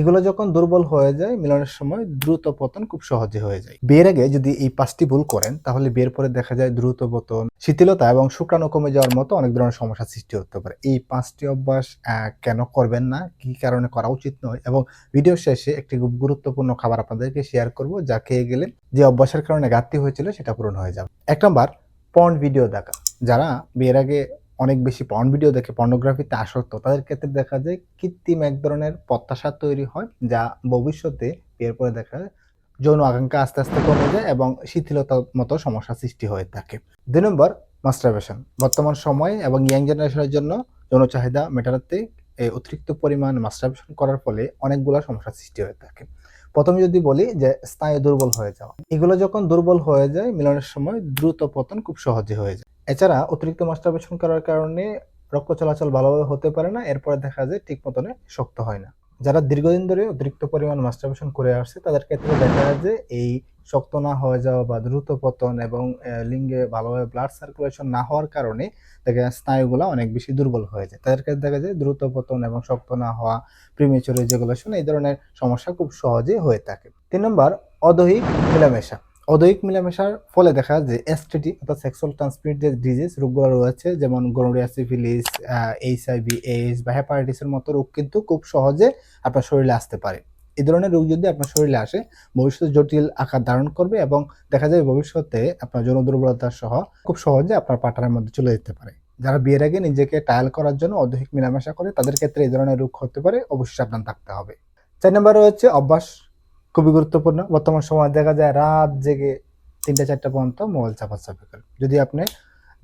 এগুলো যখন দুর্বল হয়ে যায় মিলনের সময় দ্রুত পতন খুব সহজে হয়ে যায়। বিয়ের আগে যদি এই পাঁচটি ভুল করেন, তাহলে বিয়ের পরে দেখা যায় দ্রুত পতন, শিথিলতা এবং শুক্রাণু কমে যাওয়ার মতো অনেক ধরনের সমস্যা সৃষ্টি হতে পারে। এই পাঁচটি অভ্যাস কেন করবেন না, কি কারণে করা উচিত নয় এবং ভিডিও শেষে একটি খুব গুরুত্বপূর্ণ খাবার আপনাদেরকে শেয়ার করব যা খেয়ে গেলে যে অভ্যাসের কারণে ঘাটতি হয়েছিল সেটা পূরণ হয়ে যাবে। এক নম্বর পর্ন ভিডিও দেখা। যারা বিয়ের আগে অনেক বেশি পর্ন ভিডিও দেখে পর্নোগ্রাফিতে আসক্ত। তাদের ক্ষেত্রে দেখা যায় কৃত্রিম এক ধরনের প্রত্যাশা তৈরি হয়, যা ভবিষ্যতে বিয়ের পরে দেখা যায় যৌন আকাঙ্ক্ষা আস্তে আস্তে কমে যায় এবং শিথিলতার মতো সমস্যা সৃষ্টি হয়ে থাকে। দুই নম্বর মাস্টারবেশন বর্তমান সময়ে এবং ইয়াং জেনারেশনের জন্য যৌন চাহিদা মেটাতে এই অতিরিক্ত পরিমাণ মাস্টারবেশন করার ফলে অনেকগুলো সমস্যা সৃষ্টি হয়ে থাকে। প্রথমে যদি বলি যে, স্নায়ু দুর্বল হয়ে যাওয়া। এগুলো যখন দুর্বল হয়ে যায়, মিলনের সময় দ্রুত পতন খুব সহজে হয়ে যায়। এছাড়া অতিরিক্ত মাস্টারবেশন করার কারণে রক্ত চলাচল ভালোভাবে হতে পারে না, এরপরে দেখা যায় ঠিক মতনে শক্ত হয় না। যারা দীর্ঘদিন ধরে অতিরিক্ত পরিমাণ মাস্টারবেশন করে আসছে, তাদের ক্ষেত্রে দেখা যায় যে এই শক্ত না হয়ে যাওয়া বা দ্রুত পতন এবং লিঙ্গে ভালোভাবে ব্লাড সার্কুলেশন না হওয়ার কারণে দেখা যায় স্নায়ুগুলো অনেক বেশি দুর্বল হয়ে যায়। তাদের ক্ষেত্রে দেখা যায় দ্রুত পতন এবং শক্ত না হওয়া প্রিমেচুর ইজাকুলেশন এই ধরনের সমস্যা খুব সহজে হয়ে থাকে। তিন নম্বর, অদৈহিক মেলামেশা। অদৈহিক মেলামেশার ফলে দেখা যায় যে এসটিডি অর্থাৎ সেক্সুয়াল ট্রান্সমিটেড যে ডিজিজ রোগগুলো রয়েছে, যেমন গোনোরিয়া সিফিলিস এইচআইভি এইডস বা হেপাটাইটিসের মতো রোগ কিন্তু খুব সহজে আপনার শরীরে আসতে পারে। এই ধরনের রোগ যদি আপনার শরীরে আসে, ভবিষ্যতে জটিল আকার ধারণ করবে এবং দেখা যায় ভবিষ্যতে আপনার যৌন দুর্বলতা সহ খুব সহজে আপনার পার্টনারের মধ্যে চলে যেতে পারে। যারা বিয়ের আগে নিজেকে ট্রায়াল করার জন্য অদৈহিক মেলামেশা করে, তাদের ক্ষেত্রে এই ধরনের রোগ হতে পারে, অবশ্যই সাবধান থাকতে হবে। চার নম্বরে হচ্ছে অভ্যাস খুবই গুরুত্বপূর্ণ। বর্তমান সময় দেখা যায় রাত জেগে তিনটা চারটা পর্যন্ত মোবাইল চাপাচাপি করে। যদি আপনি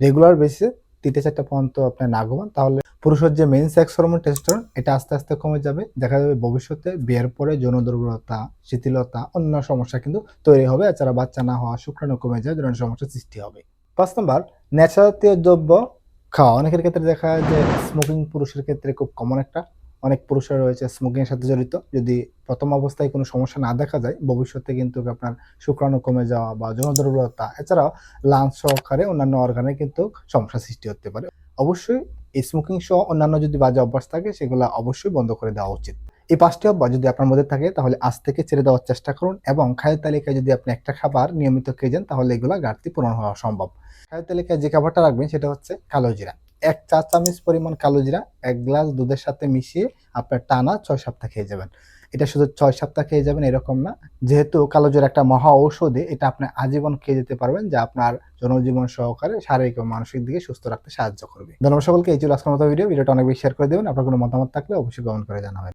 রেগুলার বেসিসে তিনটে চারটা পর্যন্ত আপনি না ঘুমান, তাহলে পুরুষের যে মেইন সেক্স হরমোন টেস্টোস্টেরন এটা আস্তে আস্তে কমে যাবে। দেখা যাবে ভবিষ্যতে বিয়ের পরে যৌন দুর্বলতা শিথিলতা, অন্য সমস্যা কিন্তু তৈরি হবে। এছাড়া বাচ্চা না হওয়া, শুক্রাণু কমে যায় ধরনের সমস্যা সৃষ্টি হবে। পাঁচ নম্বর নেশা জাতীয় দ্রব্য খাওয়া। অনেকের ক্ষেত্রে দেখা যায় যে স্মোকিং পুরুষের ক্ষেত্রে খুব কমন একটা অনেক পুরুষরা রয়েছে স্মোকিং এর সাথে জড়িত। যদি প্রথম অবস্থায় কোনো সমস্যা না দেখা যায়, ভবিষ্যতে কিন্তু আপনার শুক্রাণু কমে যাওয়া বা যৌন দুর্বলতা এছাড়াও লাঞ্চ সহকারে অন্যান্য অর্গানে কিন্তু সমস্যা সৃষ্টি হতে পারে। অবশ্যই এই স্মোকিং সহ অন্যান্য যদি বাজে অভ্যাস থাকে, সেগুলো অবশ্যই বন্ধ করে দেওয়া উচিত। এই পাঁচটি অভ্যাস যদি আপনার মধ্যে থাকে, তাহলে আজ থেকে ছেড়ে দেওয়ার চেষ্টা করুন এবং খাদ্য তালিকায় যদি আপনি একটা খাবার নিয়মিত খেয়ে যান, তাহলে এগুলো ঘাটতি পূরণ হওয়া সম্ভব। খাদ্য তালিকায় যে খাবারটা রাখবেন, সেটা হচ্ছে কালো জিরা। এক চা চামচ পরিমাণ কালো জিরা, এক গ্লাস দুধের সাথে মিশিয়ে আপনার টানা ছয় সপ্তাহ খেয়ে যাবেন। এটা শুধু ছয় সপ্তাহ খেয়ে যাবেন, এরকম না। যেহেতু কালো জিরা একটা মহা ঔষধে, এটা আপনি আজীবন খেয়ে যেতে পারবেন, যা আপনার জনজীবন সহকারে শারীরিক ও মানসিক দিকে সুস্থ রাখতে সাহায্য করবে। ধন্যবাদ সকলকে, এই ছিল আজকের মতো ভিডিও। ভিডিওটা অনেক বেশি শেয়ার করে দেবেন। আপনার কোনো মতামত থাকলে অবশ্যই গ্রহণ করে জানাবেন।